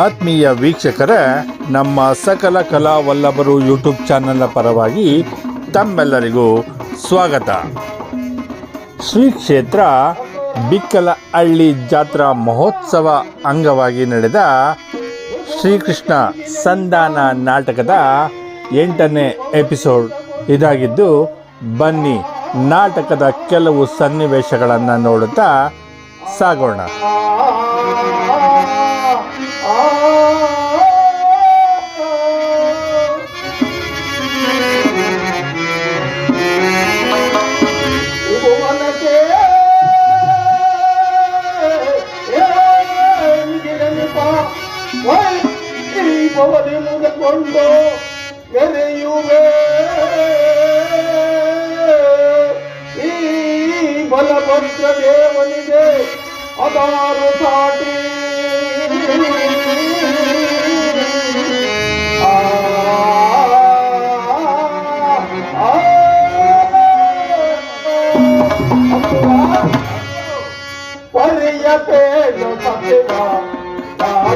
ಆತ್ಮೀಯ ವೀಕ್ಷಕರೇ, ನಮ್ಮ ಸಕಲ ಕಲಾ ವಲ್ಲಭರು ಯೂಟ್ಯೂಬ್ ಚಾನಲ್ನ ಪರವಾಗಿ ತಮ್ಮೆಲ್ಲರಿಗೂ ಸ್ವಾಗತ. ಶ್ರೀ ಕ್ಷೇತ್ರ ಬಿಕ್ಕಲಹಳ್ಳಿ ಜಾತ್ರಾ ಮಹೋತ್ಸವ ಅಂಗವಾಗಿ ನಡೆದ ಶ್ರೀಕೃಷ್ಣ ಸಂಧಾನ ನಾಟಕದ ಎಂಟನೇ ಎಪಿಸೋಡ್. ಇದಾಗಿದ್ದು, ಬನ್ನಿ ನಾಟಕದ ಕೆಲವು ಸನ್ನಿವೇಶಗಳನ್ನು ನೋಡುತ್ತಾ ಸಾಗೋಣ. Oh.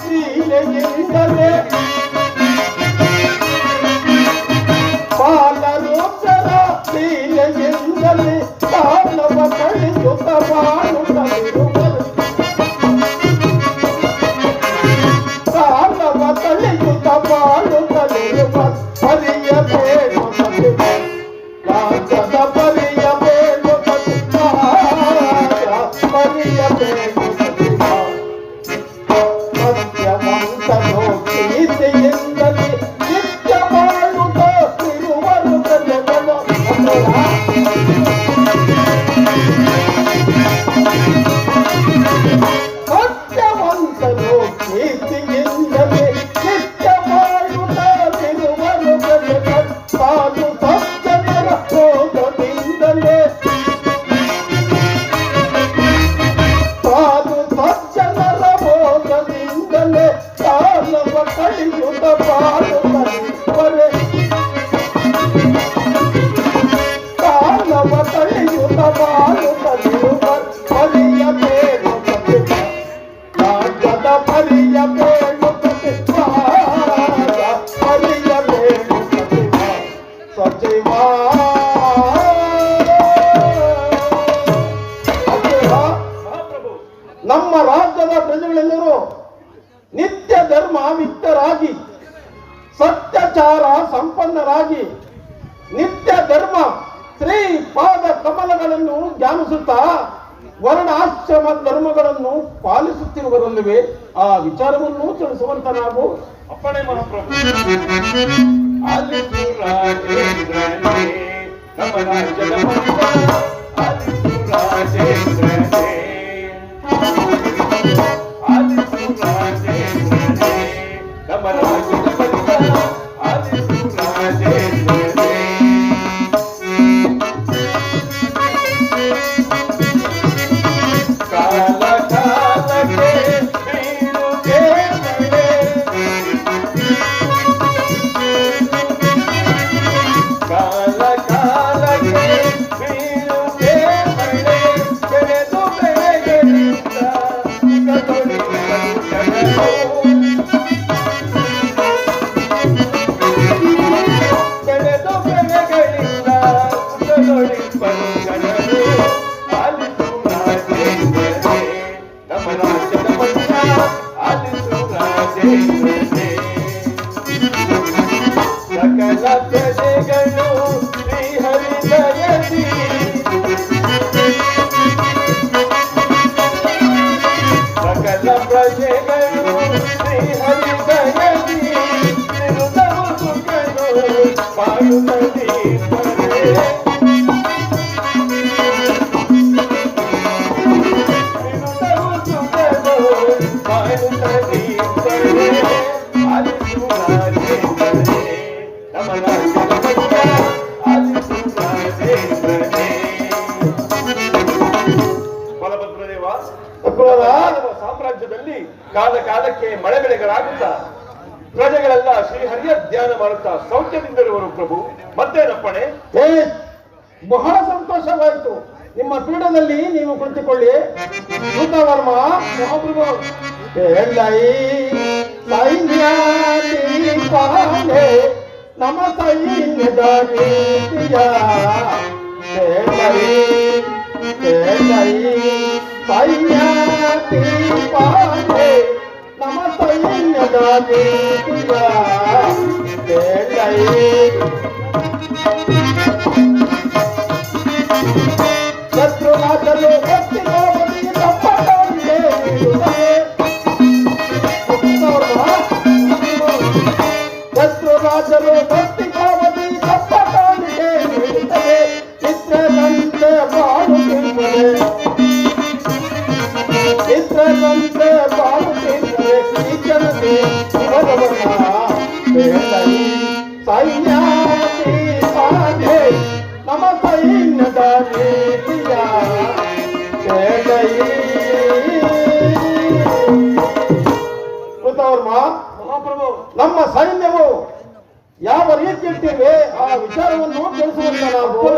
శ్రీ ನಮ್ಮ ರಾಜ್ಯದ ಪ್ರಜೆಗಳೆಲ್ಲರೂ ನಿತ್ಯ ಧರ್ಮ ಮಿತ್ತರಾಗಿ ಸತ್ಯಚಾರ ಸಂಪನ್ನರಾಗಿ ನಿತ್ಯ ಧರ್ಮ ಶ್ರೀ ಪಾದ ಕಮಲಗಳನ್ನು ಧ್ಯಾನಿಸುತ್ತಾ ವರ್ಣಾಶ್ರಮ ಧರ್ಮಗಳನ್ನು ಪಾಲಿಸುತ್ತಿರುವರಲ್ಲವೇ ಆ ವಿಚಾರವನ್ನು ತಿಳಿಸುವಂತ ನಾವು ಅಪ್ಪಣೆ ಮಹಾಪ್ರಭು. ಆಲಿಸು ಬಲಭದ್ರದೇವ ಸಾಮ್ರಾಜ್ಯದಲ್ಲಿ ಕಾಲ ಕಾಲಕ್ಕೆ ಮಳೆ ಬೆಳೆಗಳಾಗುತ್ತಾ ಪ್ರಜೆಗಳೆಲ್ಲ ಶ್ರೀಹರಿಯ ಧ್ಯಾನ ಮಾಡುತ್ತಾ ಸೌಖ್ಯದಿಂದಿರುವರು ಪ್ರಭು. ಮತ್ತೇನಪ್ಪಣೆ ಬಹಳ ಸಂತೋಷವಾಯಿತು. ನಿಮ್ಮ ಪೀಠದಲ್ಲಿ ನೀವು ಕುಳಿತುಕೊಳ್ಳಿ. ಸೂತವರ್ಮ ಮಹಾಪ್ರಭು. ಎಲ್ಲ तमसिंग दाजे तमस दागे ಸೈನ್ಯಾದಿ ಪಾಂಡೆ ನಮ ಸೈನ್ಯದ ನೀತಿಯ ಬೇಡಲಿ ಕೃತವರ್ಮ ಮಹಾಪ್ರಭು. ನಮ್ಮ ಸೈನ್ಯವು ಯಾವ ರೀತಿಯಲ್ಲಿವೆ ಆ ವಿಚಾರವನ್ನು ತಿಳಿಸುವಂತ ನಾವು.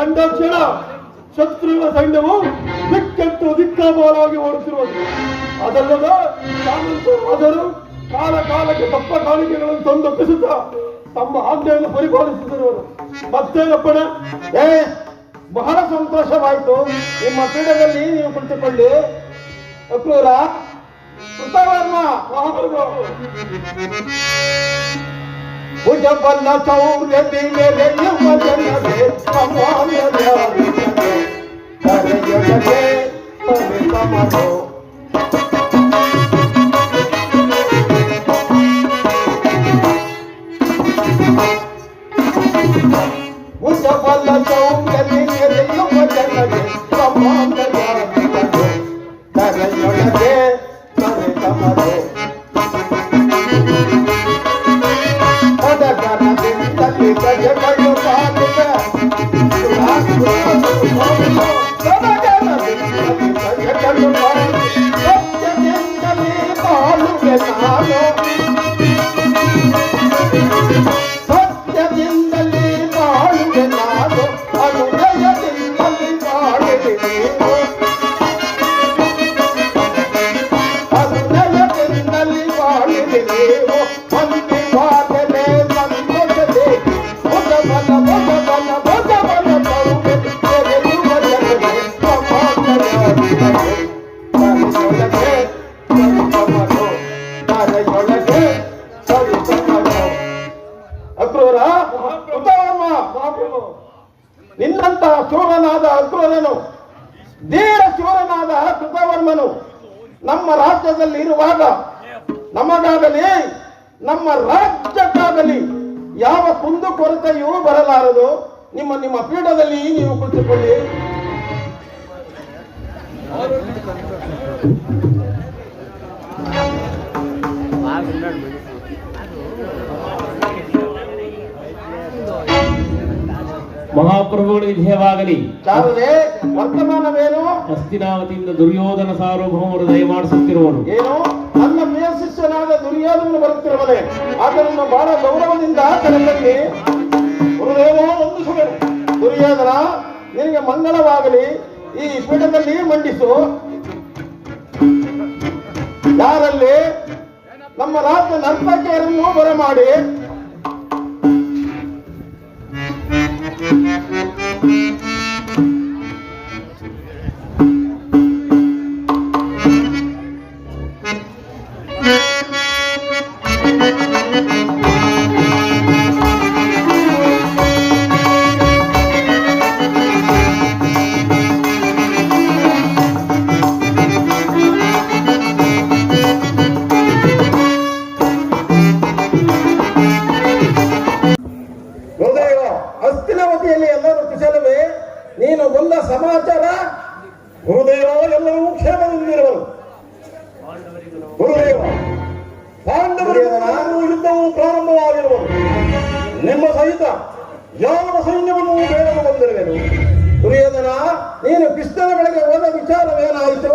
ಸೈನ್ಯವನ್ನು ಕಂಡ ಕ್ಷಣ ಶತ್ರುವಿನ ಸೈನ್ಯವು ದಿಕ್ಕೆಟ್ಟು ದಿಕ್ಕಾಪಾಲಾಗಿ ಓಡುತ್ತಿರುವುದು. ಅದಲ್ಲದ ಸಾಮಂತರಾದರು ಕಾಲ ಕಾಲಕ್ಕೆ ತಪ್ಪ ಕಾಣಿಕೆಗಳನ್ನು ತಂದೊಪ್ಪಿಸುತ್ತಾ ತಮ್ಮ ಆಜ್ಞೆಯನ್ನು ಪರಿಪಾಲಿಸುತ್ತಿರುವರು. ಮತ್ತೇನಪ್ಪಣೆ ಏ, ಬಹಳ ಸಂತೋಷವಾಯಿತು. ನಿಮ್ಮ ಪೀಠದಲ್ಲಿ ನೀವು ಕುಳಿತುಕೊಳ್ಳಿ. Akrura Kritavarma وجبلنا طور بمرن وجنب تمام يا وجبلنا طور بمرن وجنب تمام يا Thank you. ಶೂರನಾದ ಅಕ್ರೂರನು, ಧೀರ ಶೂರನಾದ ಕೃತವರ್ಮನು ನಮ್ಮ ರಾಜ್ಯದಲ್ಲಿ ಇರುವಾಗ ನಮಗಾಗಲಿ, ನಮ್ಮ ರಾಜ್ಯಕ್ಕಾಗಲಿ ಯಾವ ಕುಂದು ಕೊರತೆಯೂ ಬರಲಾರದು. ನಿಮ್ಮ ನಿಮ್ಮ ಪೀಠದಲ್ಲಿ ನೀವು ಕುಳಿತುಕೊಳ್ಳಿ. ಮಹಾಪ್ರಭುಗಳಿಗೆ ವಿಧೇಯವಾಗಲಿ. ವರ್ತಮಾನವೇನು ಹಸ್ತಿನಾವತಿಯಿಂದ ದುರ್ಯೋಧನ ಸಾರ್ವಭೌಮರು ದಯಮಾಡಿಸುತ್ತಿರುವರು. ಏನು? ನನ್ನ ಪ್ರಿಯ ಶಿಷ್ಯನಾದ ದುರ್ಯೋಧನ ಬರುತ್ತಿರುವನೆ ಆತನನ್ನು ಬಹಳ ಗೌರವದಿಂದ ಕರೆತಂದಿ ಗುರುದೇವ ಒಂದು ಸುಗರು ದುರ್ಯೋಧನ ನಿನಗೆ ಮಂಗಳವಾಗಲಿ. ಈ ಪೀಠದಲ್ಲಿ ಮಂಡಿಸು. ಯಾರಲ್ಲಿ? ನಮ್ಮ ರಾಜ್ಯ ನರ್ತಕಿಯರನ್ನು ಬರಮಾಡಿ. ಗುರುದೇವ ಗುರುದೇವ ಪಾಂಡವರಿಗೆ ಯುದ್ಧವು ಪ್ರಾರಂಭವಾಗಿರುವುದು. ನಿಮ್ಮ ಸಹಿತ ಯಾವ ಸೈನ್ಯವನ್ನು ಬೇಡಲು ಬಂದಿರುವೆನು ದುರ್ಯೋಧನ ನೀನು ಕೃಷ್ಣನ ಬಳಿಗೆ ಹೋದ ವಿಚಾರವೇನಾಯಿತು?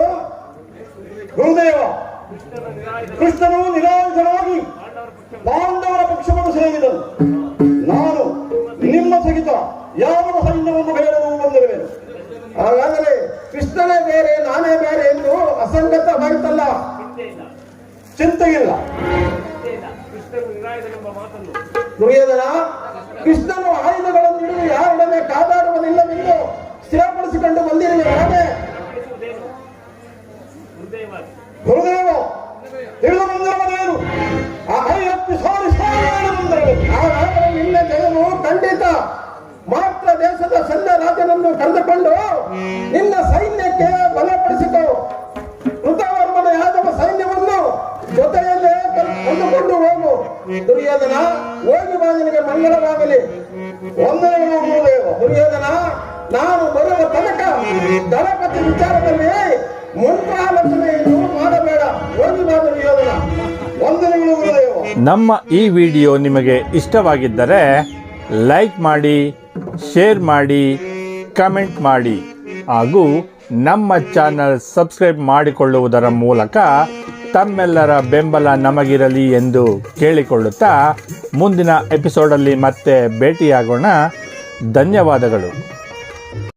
ಗುರುದೇವ ಕೃಷ್ಣನು ನಿರಾಯುಧನಾಗಿ ಪಾಂಡವರ ಪಕ್ಷವನ್ನು ಸೇರಿದನು. ನಾನು ನಿಮ್ಮ ಸಹಿತ ಯಾವ ಸೈನ್ಯವನ್ನು ಬೇಡಲು ಬಂದಿರುವೆನು ಹಾಗಾದರೆ ಕೃಷ್ಣನೇ ಬೇರೆ ನಾನೇ ಬೇರೆ ಎಂದು ಅಸಂಗತವಾಯಿತಲ್ಲ ಚಿಂತೆ ಇಲ್ಲ ದುರ್ಯೋಧನ ಕೃಷ್ಣನು ಆಯುಧಗಳನ್ನು ಹಿಡಿದು ಯಾರೊಡನೆ ಕಾದಾಡುವುದಿಲ್ಲವೆಂದು ಸ್ಥಿರಪಡಿಸಿಕೊಂಡು ಬಂದಿರಲಿ ಹಾಗೆ. ಗುರುದೇವ ತಿಳಿದು ಬಂದಿರುವುದೇನು ಆ ಐವತ್ತು ಸಾವಿರ ಸಾವಿರ ಬಂದಿರಬೇಕು ನಮ್ಮ ಈ ವಿಡಿಯೋ ನಿಮಗೆ ಇಷ್ಟವಾಗಿದ್ದರೆ ಲೈಕ್ ಮಾಡಿ, ಶೇರ್ ಮಾಡಿ, ಕಮೆಂಟ್ ಮಾಡಿ. ಹಾಗೂ ನಮ್ಮ ಚಾನಲ್ ಸಬ್ಸ್ಕ್ರೈಬ್ ಮಾಡಿಕೊಳ್ಳುವುದರ ಮೂಲಕ ತಮ್ಮೆಲ್ಲರ ಬೆಂಬಲ ನಮಗಿರಲಿ ಎಂದು ಕೇಳಿಕೊಳ್ಳುತ್ತಾ ಮುಂದಿನ ಎಪಿಸೋಡಲ್ಲಿ ಮತ್ತೆ ಭೇಟಿಯಾಗೋಣ. ಧನ್ಯವಾದಗಳು.